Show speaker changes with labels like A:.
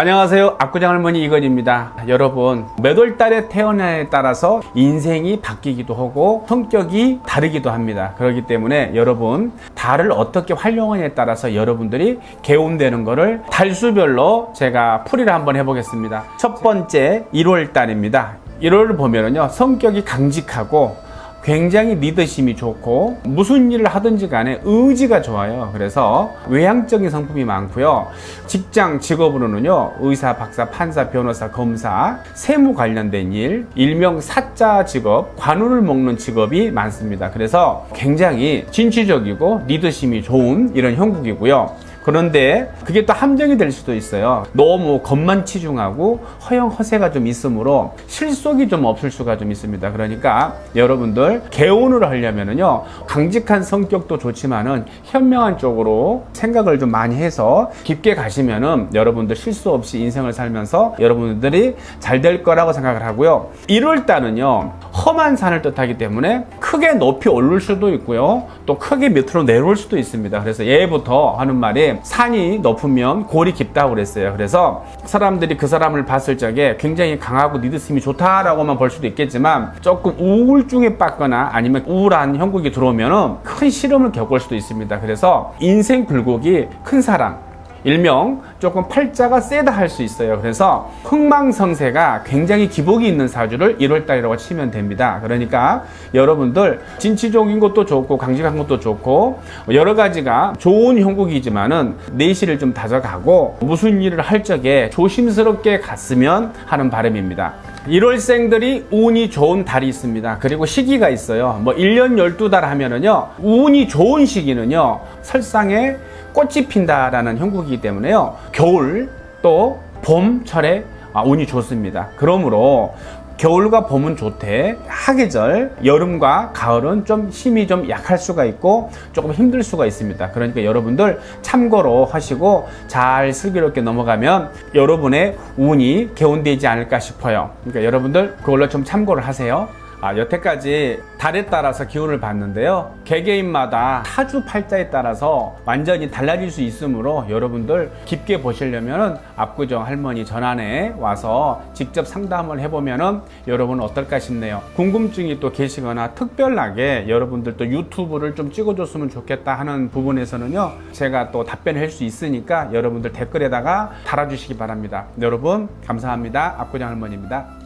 A: 안녕하세요. 압구정 할머니 이건입니다. 여러분, 몇 월 달에 태어나에 따라서 인생이 바뀌기도 하고 성격이 다르기도 합니다. 그렇기 때문에 여러분, 달을 어떻게 활용하냐에 따라서 여러분들이 개운되는 거를 달수별로 제가 풀이를 한번 해보겠습니다. 첫 번째, 1월 달입니다. 1월을 보면은요, 성격이 강직하고 굉장히 리더심이 좋고 무슨 일을 하든지 간에 의지가 좋아요. 그래서 외향적인 성품이 많고요. 직장 직업으로는요. 의사, 박사, 판사, 변호사, 검사, 세무 관련된 일, 일명 사자 직업, 관운을 먹는 직업이 많습니다. 그래서 굉장히 진취적이고 리더심이 좋은 이런 형국이고요. 그런데 그게 또 함정이 될 수도 있어요. 너무 겉만 치중하고 허영 허세가 좀 있으므로 실속이 좀 없을 수가 좀 있습니다. 그러니까 여러분들 개운을 하려면은요 강직한 성격도 좋지만은 현명한 쪽으로 생각을 좀 많이 해서 깊게 가시면은 여러분들 실수 없이 인생을 살면서 여러분들이 잘 될 거라고 생각을 하고요. 1월 달은요 험한 산을 뜻하기 때문에 크게 높이 오를 수도 있고요. 또 크게 밑으로 내려올 수도 있습니다. 그래서 예부터 하는 말이 산이 높으면 골이 깊다고 그랬어요. 그래서 사람들이 그 사람을 봤을 적에 굉장히 강하고 리더심이 좋다라고만 볼 수도 있겠지만 조금 우울증에 빠거나 아니면 우울한 형국이 들어오면 큰 시름을 겪을 수도 있습니다. 그래서 인생 굴곡이 큰 사람, 일명 조금 팔자가 세다 할 수 있어요. 그래서 흥망성쇠가 굉장히 기복이 있는 사주를 1월달이라고 치면 됩니다. 그러니까 여러분들 진취적인 것도 좋고 강직한 것도 좋고 여러 가지가 좋은 형국이지만은 내실을 좀 다져가고 무슨 일을 할 적에 조심스럽게 갔으면 하는 바람입니다. 1월생들이 운이 좋은 달이 있습니다. 그리고 시기가 있어요. 뭐 1년 12달 하면은요. 운이 좋은 시기는요. 설상에 꽃이 핀다라는 형국이기 때문에요. 겨울 또 봄철에 아, 운이 좋습니다. 그러므로 겨울과 봄은 좋대. 하계절, 여름과 가을은 좀 힘이 좀 약할 수가 있고 조금 힘들 수가 있습니다. 그러니까 여러분들 참고로 하시고 잘 슬기롭게 넘어가면 여러분의 운이 개운되지 않을까 싶어요. 그러니까 여러분들 그걸로 좀 참고를 하세요. 아, 여태까지 달에 따라서 기운을 봤는데요. 개개인마다 타주 팔자에 따라서 완전히 달라질 수 있으므로 여러분들 깊게 보시려면 압구정 할머니 전환에 와서 직접 상담을 해보면 여러분 어떨까 싶네요. 궁금증이 또 계시거나 특별하게 여러분들 또 유튜브를 좀 찍어줬으면 좋겠다 하는 부분에서는요. 제가 또 답변을 할수 있으니까 여러분들 댓글에다가 달아주시기 바랍니다. 여러분 감사합니다. 압구정 할머니입니다.